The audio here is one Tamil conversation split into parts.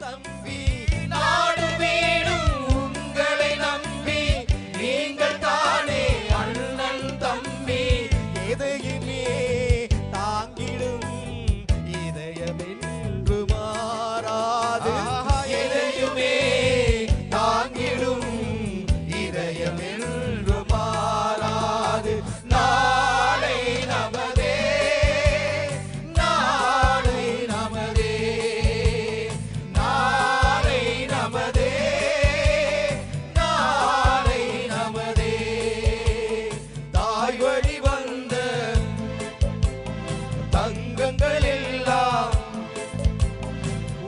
tan fiel. தங்கங்கள் எல்லாம்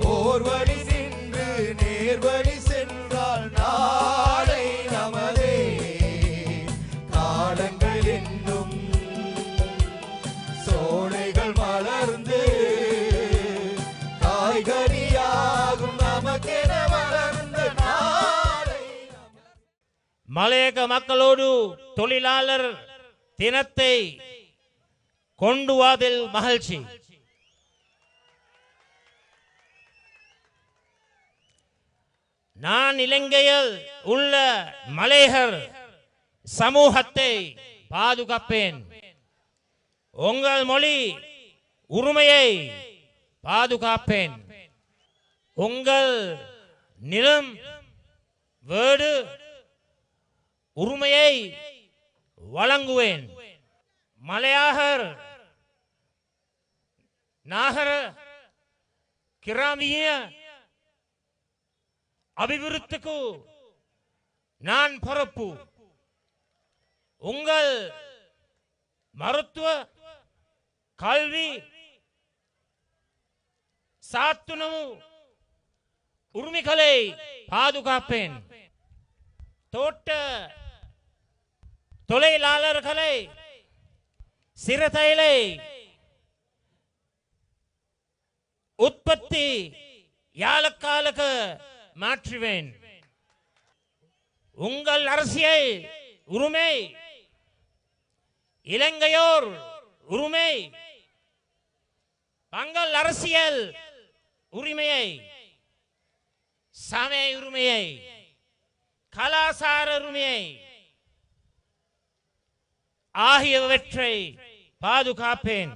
ஓர் வழி சென்று நேர்வழி சென்றால் நாளை நமதே. காலங்கள் என்னும் சோலைகள் மலர்ந்து காய்கறியாகும் நமக்கென வளர்ந்த மலையக மக்களோடு தொழிலாளர் தினத்தை கொண்டு வாதில் மகிழ்ச்சி. நான் இலங்கையில் உள்ள மலையகர் சமூகத்தை பாதுகாப்பேன். உங்கள் மொழி உரிமையை பாதுகாப்பேன். உங்கள் நிலம் வேடு உரிமையை வழங்குவேன். மலையாகர் நாகர கிராமிய அபிவிருத்திக்கு நான் பொறுப்பு உங்கள் மருத்துவ கல்வி சாத்துணவு உரிமைகளை பாதுகாப்பேன் தோட்ட தொழிலாளர்களை சிறுதைலை உற்பத்தி யாழக்காலுக்கு மாற்றுவேன். உங்கள் அரசியல் உரிமை இலங்கையோர் உரிமை தங்கள் அரசியல் உரிமையை சமய உரிமையை கலாசார உரிமையை ஆகியவற்றை பாதுகாப்பேன்.